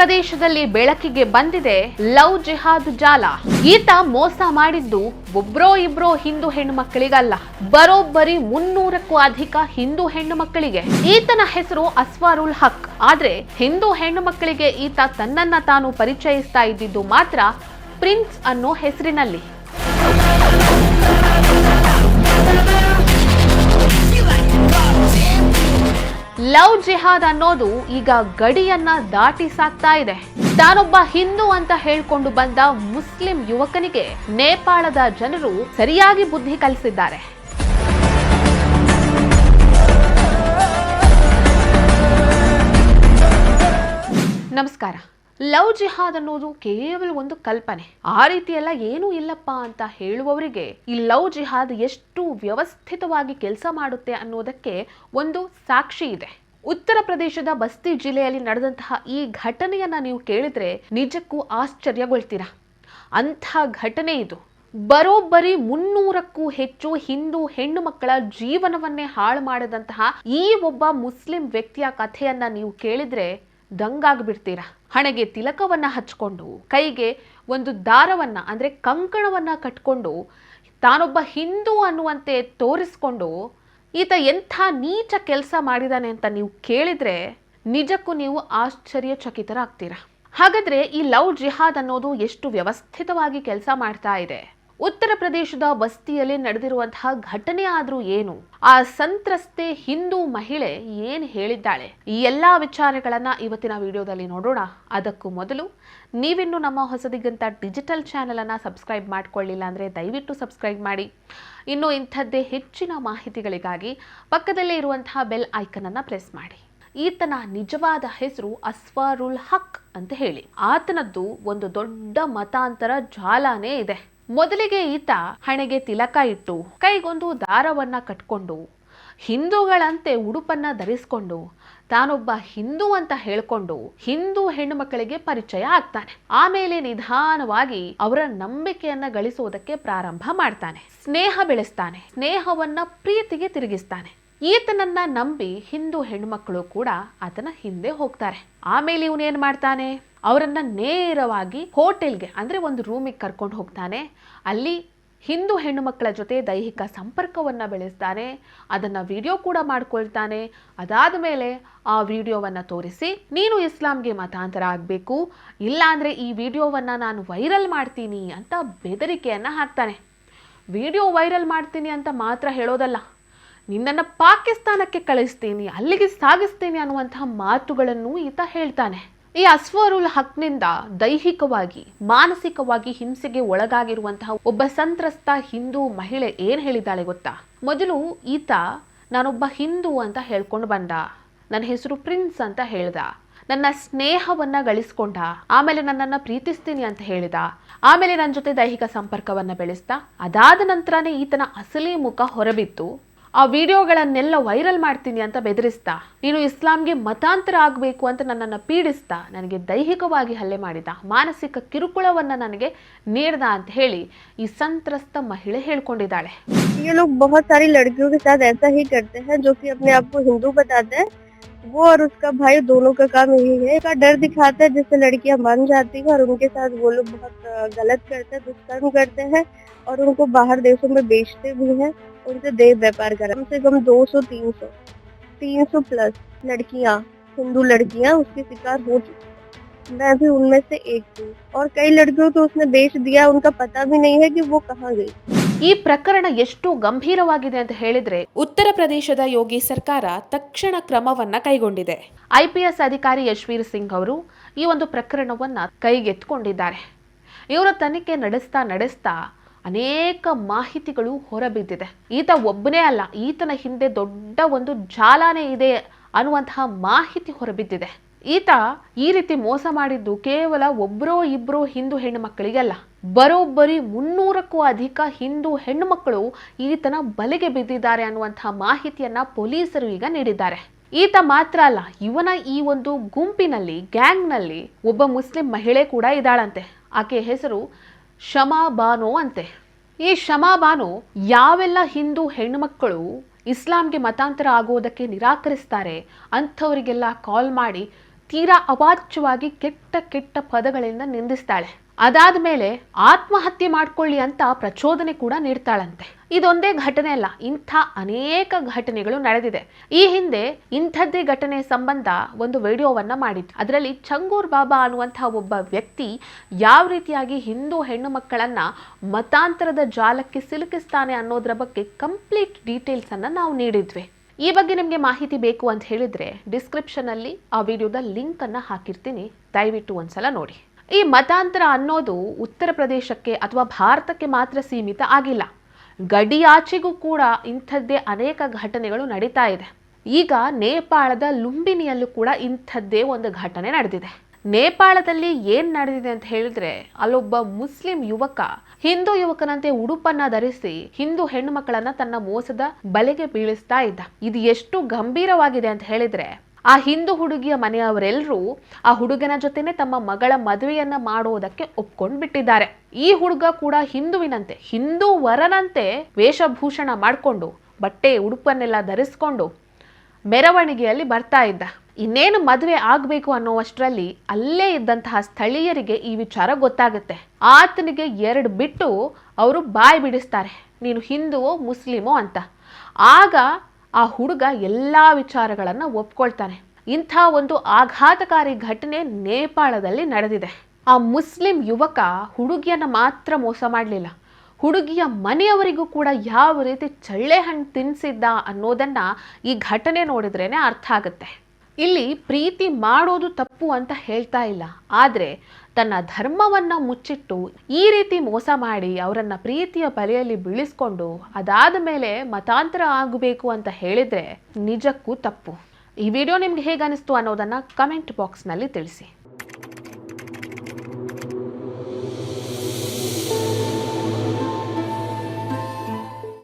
ಪ್ರದೇಶದಲ್ಲಿ ಬೆಳಕಿಗೆ ಬಂದಿದೆ ಲವ್ ಜಿಹಾದ್ ಜಾಲ. ಈತ ಮೋಸ ಮಾಡಿದ್ದು ಒಬ್ರೋ ಇಬ್ರೋ ಹಿಂದೂ ಹೆಣ್ಣು ಮಕ್ಕಳಿಗಲ್ಲ. ಬರೋಬ್ಬರಿ ಮುನ್ನೂರಕ್ಕೂ ಅಧಿಕ ಹಿಂದೂ ಹೆಣ್ಣು ಮಕ್ಕಳಿಗೆ. ಈತನ ಹೆಸರು ಅಸ್ವಾರುಲ್ ಹಕ್. ಆದ್ರೆ ಹಿಂದೂ ಹೆಣ್ಣು ಮಕ್ಕಳಿಗೆ ಈತ ತನ್ನನ್ನ ತಾನು ಪರಿಚಯಿಸ್ತಾ ಇದ್ದಿದ್ದು ಮಾತ್ರ ಪ್ರಿನ್ಸ್ ಅನ್ನೋ ಹೆಸರಿನಲ್ಲಿ. ಲವ್ ಜಿಹಾದ್ ಅನ್ನೋದು ಈಗ ಗಡಿಯನ್ನ ದಾಟಿ ಸಾಕ್ತಾ ಇದೆ. ತಾನೊಬ್ಬ ಹಿಂದೂ ಅಂತ ಹೇಳ್ಕೊಂಡು ಬಂದ ಮುಸ್ಲಿಂ ಯುವಕನಿಗೆ ನೇಪಾಳದ ಜನರು ಸರಿಯಾಗಿ ಬುದ್ಧಿ ಕಲಿಸಿದ್ದಾರೆ. ನಮಸ್ಕಾರ. ಲವ್ ಜಿಹಾದ್ ಅನ್ನೋದು ಕೇವಲ ಒಂದು ಕಲ್ಪನೆ. ಆ ರೀತಿ ಎಲ್ಲ ಏನೂ ಇಲ್ಲಪ್ಪ ಅಂತ ಹೇಳುವವರಿಗೆ ಈ ಲವ್ ಜಿಹಾದ್ ಎಷ್ಟು ವ್ಯವಸ್ಥಿತವಾಗಿ ಕೆಲಸ ಮಾಡುತ್ತೆ ಅನ್ನೋದಕ್ಕೆ ಒಂದು ಸಾಕ್ಷಿ ಇದೆ. ಉತ್ತರ ಪ್ರದೇಶದ ಬಸ್ತಿ ಜಿಲ್ಲೆಯಲ್ಲಿ ನಡೆದಂತಹ ಈ ಘಟನೆಯನ್ನ ನೀವು ಕೇಳಿದ್ರೆ ನಿಜಕ್ಕೂ ಆಶ್ಚರ್ಯಗೊಳ್ತೀರಾ. ಅಂಥ ಘಟನೆ ಇದು. ಬರೋಬ್ಬರಿ ಮುನ್ನೂರಕ್ಕೂ ಹೆಚ್ಚು ಹಿಂದೂ ಹೆಣ್ಣು ಮಕ್ಕಳ ಜೀವನವನ್ನೇ ಹಾಳು ಮಾಡಿದಂತಹ ಈ ಒಬ್ಬ ಮುಸ್ಲಿಂ ವ್ಯಕ್ತಿಯ ಕಥೆಯನ್ನ ನೀವು ಕೇಳಿದ್ರೆ ದಂಗಾಗ್ಬಿಡ್ತೀರಾ? ಹಣೆಗೆ ತಿಲಕವನ್ನ ಹಚ್ಕೊಂಡು, ಕೈಗೆ ಒಂದು ದಾರವನ್ನ, ಅಂದ್ರೆ ಕಂಕಣವನ್ನ ಕಟ್ಕೊಂಡು, ತಾನೊಬ್ಬ ಹಿಂದೂ ಅನ್ನುವಂತೆ ತೋರಿಸ್ಕೊಂಡು ಈತ ಎಂಥ ನೀಚ ಕೆಲಸ ಮಾಡಿದಾನೆ ಅಂತ ನೀವು ಕೇಳಿದ್ರೆ ನಿಜಕ್ಕೂ ನೀವು ಆಶ್ಚರ್ಯಚಕಿತರಾಗ್ತೀರ. ಹಾಗಾದ್ರೆ ಈ ಲವ್ ಜಿಹಾದ್ ಅನ್ನೋದು ಎಷ್ಟು ವ್ಯವಸ್ಥಿತವಾಗಿ ಕೆಲಸ ಮಾಡ್ತಾ ಇದೆ? ಉತ್ತರ ಪ್ರದೇಶದ ಬಸ್ತಿಯಲ್ಲಿ ನಡೆದಿರುವಂತಹ ಘಟನೆ ಆದ್ರೂ ಏನು? ಆ ಸಂತ್ರಸ್ತೆ ಹಿಂದೂ ಮಹಿಳೆ ಏನ್ ಹೇಳಿದ್ದಾಳೆ? ಈ ಎಲ್ಲಾ ವಿಚಾರಗಳನ್ನ ಇವತ್ತಿನ ವಿಡಿಯೋದಲ್ಲಿ ನೋಡೋಣ. ಅದಕ್ಕೂ ಮೊದಲು ನೀವಿನ್ನು ನಮ್ಮ ಹೊಸದಿಗಂತ ಡಿಜಿಟಲ್ ಚಾನೆಲ್ ಅನ್ನ ಸಬ್ಸ್ಕ್ರೈಬ್ ಮಾಡ್ಕೊಳ್ಳಿಲ್ಲ ಅಂದ್ರೆ ದಯವಿಟ್ಟು ಸಬ್ಸ್ಕ್ರೈಬ್ ಮಾಡಿ. ಇನ್ನು ಇಂಥದ್ದೇ ಹೆಚ್ಚಿನ ಮಾಹಿತಿಗಳಿಗಾಗಿ ಪಕ್ಕದಲ್ಲೇ ಇರುವಂತಹ ಬೆಲ್ ಐಕನ್ ಅನ್ನ ಪ್ರೆಸ್ ಮಾಡಿ. ಈತನ ನಿಜವಾದ ಹೆಸರು ಅಸ್ವಾರುಲ್ ಹಕ್ ಅಂತ ಹೇಳಿ. ಆತನದ್ದು ಒಂದು ದೊಡ್ಡ ಮತಾಂತರ ಜಾಲಾನೇ ಇದೆ. ಮೊದಲಿಗೆ ಈತ ಹಣೆಗೆ ತಿಲಕ ಇಟ್ಟು ಕೈಗೊಂದು ದಾರವನ್ನ ಕಟ್ಕೊಂಡು ಹಿಂದೂಗಳಂತೆ ಉಡುಪನ್ನ ಧರಿಸ್ಕೊಂಡು ತಾನೊಬ್ಬ ಹಿಂದೂ ಅಂತ ಹೇಳ್ಕೊಂಡು ಹಿಂದೂ ಹೆಣ್ಣು ಮಕ್ಕಳಿಗೆ ಪರಿಚಯ ಆಗ್ತಾನೆ. ಆಮೇಲೆ ನಿಧಾನವಾಗಿ ಅವರ ನಂಬಿಕೆಯನ್ನ ಗಳಿಸುವುದಕ್ಕೆ ಪ್ರಾರಂಭ ಮಾಡ್ತಾನೆ. ಸ್ನೇಹ ಬೆಳೆಸ್ತಾನೆ. ಸ್ನೇಹವನ್ನ ಪ್ರೀತಿಗೆ ತಿರುಗಿಸ್ತಾನೆ. ಈತನನ್ನ ನಂಬಿ ಹಿಂದೂ ಹೆಣ್ಮಕ್ಳು ಕೂಡ ಆತನ ಹಿಂದೆ ಹೋಗ್ತಾರೆ. ಆಮೇಲೆ ಇವನೇನ್ ಮಾಡ್ತಾನೆ? ಅವರನ್ನ ನೇರವಾಗಿ ಹೋಟೆಲ್ಗೆ, ಅಂದ್ರೆ ಒಂದು ರೂಮಿಗೆ ಕರ್ಕೊಂಡು ಹೋಗ್ತಾನೆ. ಅಲ್ಲಿ ಹಿಂದೂ ಹೆಣ್ಣು ಮಕ್ಕಳ ಜೊತೆ ದೈಹಿಕ ಸಂಪರ್ಕವನ್ನ ಬೆಳೆಸ್ತಾನೆ. ಅದನ್ನ ವಿಡಿಯೋ ಕೂಡ ಮಾಡ್ಕೊಳ್ತಾನೆ. ಅದಾದ ಮೇಲೆ ಆ ವಿಡಿಯೋವನ್ನ ತೋರಿಸಿ, ನೀನು ಇಸ್ಲಾಂಗೆ ಮತಾಂತರ ಆಗಬೇಕು. ಇಲ್ಲಾಂದರೆ ಈ ವಿಡಿಯೋವನ್ನ ನಾನು ವೈರಲ್ ಮಾಡ್ತೀನಿ ಅಂತ ಬೆದರಿಕೆಯನ್ನ ಹಾಕ್ತಾನೆ. ವಿಡಿಯೋ ವೈರಲ್ ಮಾಡ್ತೀನಿ ಅಂತ ಮಾತ್ರ ಹೇಳೋದಲ್ಲ. ನಿನ್ನನ್ನು ಪಾಕಿಸ್ತಾನಕ್ಕೆ ಕಳಿಸ್ತೀನಿ, ಅಲ್ಲಿಗೆ ಸಾಗಿಸ್ತೀನಿ ಅನ್ನುವಂತಹ ಮಾತುಗಳನ್ನು ಈತ ಹೇಳ್ತಾನೆ. ಈ ಅಸ್ವರುಲ್ ಹಕ್ನಿಂದ ದೈಹಿಕವಾಗಿ, ಮಾನಸಿಕವಾಗಿ ಹಿಂಸೆಗೆ ಒಳಗಾಗಿರುವಂತಹ ಒಬ್ಬ ಸಂತ್ರಸ್ತ ಹಿಂದೂ ಮಹಿಳೆ ಏನ್ ಹೇಳಿದ್ದಾಳೆ ಗೊತ್ತಾ? ಮೊದಲು ಈತ, ನಾನೊಬ್ಬ ಹಿಂದೂ ಅಂತ ಹೇಳ್ಕೊಂಡು ಬಂದ. ನನ್ನ ಹೆಸರು ಪ್ರಿನ್ಸ್ ಅಂತ ಹೇಳ್ದ. ನನ್ನ ಸ್ನೇಹವನ್ನ ಗಳಿಸ್ಕೊಂಡ. ಆಮೇಲೆ ನನ್ನನ್ನ ಪ್ರೀತಿಸ್ತೀನಿ ಅಂತ ಹೇಳಿದ. ಆಮೇಲೆ ನನ್ನ ಜೊತೆ ದೈಹಿಕ ಸಂಪರ್ಕವನ್ನ ಬೆಳೆಸ್ದ. ಅದಾದ ನಂತರನೇ ಈತನ ಅಸಲಿ ಮುಖ ಹೊರಬಿತ್ತು. ಆ ವಿಡಿಯೋಗಳನ್ನೆಲ್ಲ ವೈರಲ್ ಮಾಡ್ತೀನಿ ಅಂತ ಬೆದರಿಸ್ತಾ ನೀನು ಇಸ್ಲಾಂಗೆ ಮತಾಂತರ ಆಗಬೇಕು ಅಂತ ನನ್ನನ್ನು ಪೀಡಿಸ್ತಾ ನನಗೆ ದೈಹಿಕವಾಗಿ ಹಲ್ಲೆ ಮಾಡಿದ ಮಾನಸಿಕ ಕಿರುಕುಳವನ್ನ ನನಗೆ ನೀಡ್ದ ಅಂತ ಹೇಳಿ ಈ ಸಂತ್ರಸ್ತ ಮಹಿಳೆ ಹೇಳ್ಕೊಂಡಿದ್ದಾಳೆ ये लोग बहुत सारी लड़कियों के साथ ऐसा ही करते हैं जो कि अपने आप को हिंदू बताते हैं वो और उसका भाई दोनों का काम यही है। का डर दिखाता है जिससे लड़कियाँ मान जाती है और उनके साथ वो लोग बहुत गलत करते हैं, दुष्कर्म करते हैं और उनको बाहर देशों में बेचते भी हैं उनसे देह व्यापार कर कम से कम 200 300 300 प्लस लड़कियाँ, हिंदू लड़कियाँ उसके शिकार हो चुकी मैं भी उनमें से एक थी और कई लड़कियों को तो उसने बेच दिया। उनका पता भी नहीं है कि वो कहाँ गई। ಈ ಪ್ರಕರಣ ಎಷ್ಟು ಗಂಭೀರವಾಗಿದೆ ಅಂತ ಹೇಳಿದ್ರೆ ಉತ್ತರ ಪ್ರದೇಶದ ಯೋಗಿ ಸರ್ಕಾರ ತಕ್ಷಣ ಕ್ರಮವನ್ನ ಕೈಗೊಂಡಿದೆ. ಐಪಿಎಸ್ ಅಧಿಕಾರಿ ಯಶ್ವೀರ್ ಸಿಂಗ್ ಅವರು ಈ ಒಂದು ಪ್ರಕರಣವನ್ನ ಕೈಗೆತ್ತಿಕೊಂಡಿದ್ದಾರೆ. ಇವರ ತನಿಖೆ ನಡೆಸ್ತಾ ನಡೆಸ್ತಾ ಅನೇಕ ಮಾಹಿತಿಗಳು ಹೊರಬಿದ್ದಿದೆ. ಈತ ಒಬ್ಬನೇ ಅಲ್ಲ ಈತನ ಹಿಂದೆ ದೊಡ್ಡ ಒಂದು ಜಾಲಾನೇ ಇದೆ ಅನ್ನುವಂತಹ ಮಾಹಿತಿ ಹೊರಬಿದ್ದಿದೆ. ಈತ ಈ ರೀತಿ ಮೋಸ ಮಾಡಿದ್ದು ಕೇವಲ ಒಬ್ಬರೋ ಇಬ್ಬರೋ ಹಿಂದೂ ಹೆಣ್ಣು ಮಕ್ಕಳಿಗಲ್ಲ ಬರೋಬ್ಬರಿ ಮುನ್ನೂರಕ್ಕೂ ಅಧಿಕ ಹಿಂದೂ ಹೆಣ್ಣು ಮಕ್ಕಳು ಈತನ ಬಲೆಗೆ ಬಿದ್ದಿದ್ದಾರೆ ಅನ್ನುವಂತಹ ಮಾಹಿತಿಯನ್ನ ಪೊಲೀಸರು ಈಗ ನೀಡಿದ್ದಾರೆ. ಈತ ಮಾತ್ರ ಅಲ್ಲ, ಇವನ ಈ ಒಂದು ಗುಂಪಿನಲ್ಲಿ, ಗ್ಯಾಂಗ್ನಲ್ಲಿ ಒಬ್ಬ ಮುಸ್ಲಿಂ ಮಹಿಳೆ ಕೂಡ ಇದ್ದಾಳಂತೆ. ಆಕೆ ಹೆಸರು ಶಮಾ ಬಾನೋ ಅಂತೆ. ಈ ಶಮಾ ಬಾನು ಯಾವೆಲ್ಲ ಹಿಂದೂ ಹೆಣ್ಣುಮಕ್ಕಳು ಇಸ್ಲಾಂಗೆ ಮತಾಂತರ ಆಗುವುದಕ್ಕೆ ನಿರಾಕರಿಸ್ತಾರೆ ಅಂಥವರಿಗೆಲ್ಲ ಕಾಲ್ ಮಾಡಿ ತೀರಾ ಅವಾಚ್ಯವಾಗಿ ಕೆಟ್ಟ ಕೆಟ್ಟ ಪದಗಳಿಂದ ನಿಂದಿಸ್ತಾಳೆ. ಅದಾದ ಮೇಲೆ ಆತ್ಮಹತ್ಯೆ ಮಾಡ್ಕೊಳ್ಳಿ ಅಂತ ಪ್ರಚೋದನೆ ಕೂಡ ನೀಡ್ತಾಳಂತೆ. ಇದೊಂದೇ ಘಟನೆ ಅಲ್ಲ, ಇಂಥ ಅನೇಕ ಘಟನೆಗಳು ನಡೆದಿದೆ. ಈ ಹಿಂದೆ ಇಂಥದ್ದೇ ಘಟನೆ ಸಂಬಂಧ ಒಂದು ವಿಡಿಯೋವನ್ನ ಮಾಡಿತ್ತು ಅದರಲ್ಲಿ ಚಂಗೂರ್ ಬಾಬಾ ಅನ್ನುವಂತಹ ಒಬ್ಬ ವ್ಯಕ್ತಿ ಯಾವ ರೀತಿಯಾಗಿ ಹಿಂದೂ ಹೆಣ್ಣು ಮಕ್ಕಳನ್ನ ಮತಾಂತರದ ಜಾಲಕ್ಕೆ ಸಿಲುಕಿಸ್ತಾನೆ ಅನ್ನೋದ್ರ ಬಗ್ಗೆ ಕಂಪ್ಲೀಟ್ ಡೀಟೇಲ್ಸ್ ಅನ್ನ ನಾವು ನೀಡಿದ್ವಿ. ಈ ಬಗ್ಗೆ ನಿಮಗೆ ಮಾಹಿತಿ ಬೇಕು ಅಂತ ಹೇಳಿದ್ರೆ ಡಿಸ್ಕ್ರಿಪ್ಷನಲ್ಲಿ ಆ ವಿಡಿಯೋದ ಲಿಂಕ್ ಅನ್ನ ಹಾಕಿರ್ತೀನಿ. ದಯವಿಟ್ಟು ಒಂದ್ಸಲ ನೋಡಿ. ಈ ಮತಾಂತರ ಅನ್ನೋದು ಉತ್ತರ ಪ್ರದೇಶಕ್ಕೆ ಅಥವಾ ಭಾರತಕ್ಕೆ ಮಾತ್ರ ಸೀಮಿತ ಆಗಿಲ್ಲ. ಗಡಿಯಾಚೆಗೂ ಕೂಡ ಇಂಥದ್ದೇ ಅನೇಕ ಘಟನೆಗಳು ನಡೀತಾ ಇದೆ. ಈಗ ನೇಪಾಳದ ಲುಂಬಿನಿಯಲ್ಲೂ ಕೂಡ ಇಂಥದ್ದೇ ಒಂದು ಘಟನೆ ನಡೆದಿದೆ. ನೇಪಾಳದಲ್ಲಿ ಏನ್ ನಡೆದಿದೆ ಅಂತ ಹೇಳಿದ್ರೆ, ಅಲ್ಲೊಬ್ಬ ಮುಸ್ಲಿಂ ಯುವಕ, ಹಿಂದೂ ಯುವಕನಂತೆ ಉಡುಪನ್ನ ಧರಿಸಿ ಹಿಂದೂ ಹೆಣ್ಣು ಮಕ್ಕಳನ್ನ ತನ್ನ ಮೋಸದ ಬಲೆಗೆ ಬೀಳಿಸ್ತಾ ಇದ್ದ. ಇದು ಎಷ್ಟು ಗಂಭೀರವಾಗಿದೆ ಅಂತ ಹೇಳಿದ್ರೆ, ಆ ಹಿಂದೂ ಹುಡುಗಿಯ ಮನೆಯವರೆಲ್ಲರೂ ಆ ಹುಡುಗನ ಜೊತೆನೆ ತಮ್ಮ ಮಗಳ ಮದುವೆಯನ್ನ ಮಾಡೋದಕ್ಕೆ ಒಪ್ಕೊಂಡ್ ಬಿಟ್ಟಿದ್ದಾರೆ ಈ ಹುಡುಗ ಕೂಡ ಹಿಂದುವಿನಂತೆ, ಹಿಂದೂ ವರನಂತೆ ವೇಷಭೂಷಣ ಮಾಡಿಕೊಂಡು ಬಟ್ಟೆ, ಉಡುಪನ್ನೆಲ್ಲ ಧರಿಸ್ಕೊಂಡು ಮೆರವಣಿಗೆಯಲ್ಲಿ ಬರ್ತಾ ಇದ್ದ. ಇನ್ನೇನು ಮದುವೆ ಆಗಬೇಕು ಅನ್ನೋವಷ್ಟರಲ್ಲಿ ಅಲ್ಲೇ ಇದ್ದಂತಹ ಸ್ಥಳೀಯರಿಗೆ ಈ ವಿಚಾರ ಗೊತ್ತಾಗುತ್ತೆ. ಆತನಿಗೆ ಎರಡು ಬಿಟ್ಟು ಅವರು ಬಾಯಿ ಬಿಡಿಸ್ತಾರೆ. ನೀನು ಹಿಂದುವೋ, ಮುಸ್ಲಿಮೋ ಅಂತ. ಆಗ ಆ ಹುಡುಗ ಎಲ್ಲ ವಿಚಾರಗಳನ್ನು ಒಪ್ಕೊಳ್ತಾನೆ. ಇಂಥ ಒಂದು ಆಘಾತಕಾರಿ ಘಟನೆ ನೇಪಾಳದಲ್ಲಿ ನಡೆದಿದೆ. ಆ ಮುಸ್ಲಿಂ ಯುವಕ ಹುಡುಗಿಯನ್ನ ಮಾತ್ರ ಮೋಸ ಮಾಡಲಿಲ್ಲ. ಹುಡುಗಿಯ ಮನೆಯವರಿಗೂ ಕೂಡ ಯಾವ ರೀತಿ ಚಳ್ಳೆ ಹಣ್ಣು ತಿನ್ನಿಸಿದ್ದ ಅನ್ನೋದನ್ನ ಈ ಘಟನೆ ನೋಡಿದ್ರೇನೆ ಅರ್ಥ ಆಗುತ್ತೆ. ಇಲ್ಲಿ ಪ್ರೀತಿ ಮಾಡೋದು ತಪ್ಪು ಅಂತ ಹೇಳ್ತಾ ಇಲ್ಲ. ಆದರೆ ತನ್ನ ಧರ್ಮವನ್ನ ಮುಚ್ಚಿಟ್ಟು ಈ ರೀತಿ ಮೋಸ ಮಾಡಿ ಅವರನ್ನು ಪ್ರೀತಿಯ ಬಲೆಯಲ್ಲಿ ಬೀಳಿಸ್ಕೊಂಡು ಅದಾದ ಮೇಲೆ ಮತಾಂತರ ಆಗಬೇಕು ಅಂತ ಹೇಳಿದ್ರೆ ನಿಜಕ್ಕೂ ತಪ್ಪು. ಈ ವಿಡಿಯೋ ನಿಮ್ಗೆ ಹೇಗೆ ಅನ್ನಿಸ್ತು ಅನ್ನೋದನ್ನ ಕಮೆಂಟ್ ಬಾಕ್ಸ್ನಲ್ಲಿ ತಿಳಿಸಿ.